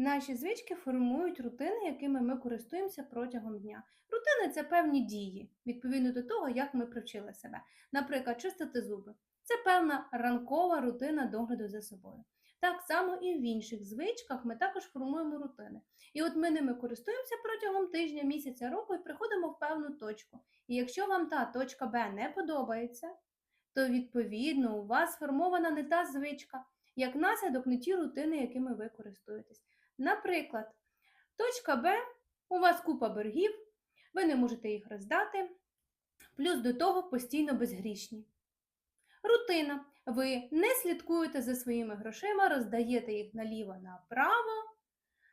Наші звички формують рутини, якими ми користуємося протягом дня. Рутини це певні дії, відповідно до того, як ми привчили себе. Наприклад, чистити зуби. Це певна ранкова рутина догляду за собою. Так само і в інших звичках ми також формуємо рутини. І от ми ними користуємося протягом тижня, місяця, року і приходимо в певну точку. І якщо вам та точка Б не подобається, то відповідно у вас сформована не та звичка, як наслідок не ті рутини, якими ви користуєтесь. Наприклад, точка Б, у вас купа боргів, ви не можете їх роздати, плюс до того постійно безгрішні. Рутина. Ви не слідкуєте за своїми грошима, роздаєте їх наліво-направо,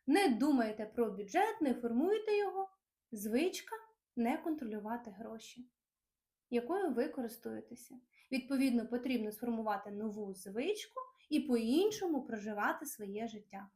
не думаєте про бюджет, не формуєте його. Звичка не контролювати гроші, якою ви користуєтеся. Відповідно, потрібно сформувати нову звичку і по-іншому проживати своє життя.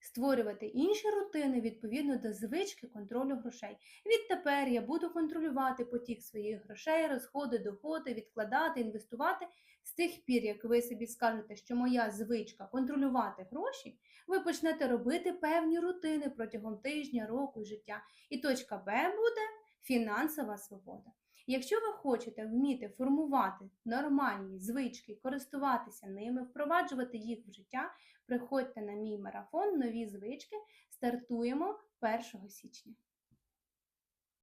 Створювати інші рутини відповідно до звички контролю грошей. Відтепер я буду контролювати потік своїх грошей, розходи, доходи, відкладати, інвестувати. З тих пір, як ви собі скажете, що моя звичка контролювати гроші, ви почнете робити певні рутини протягом тижня, року життя. І точка Б буде фінансова свобода. Якщо ви хочете вміти формувати нормальні звички, користуватися ними, впроваджувати їх в життя, приходьте на мій марафон Нові звички. Стартуємо 1 січня.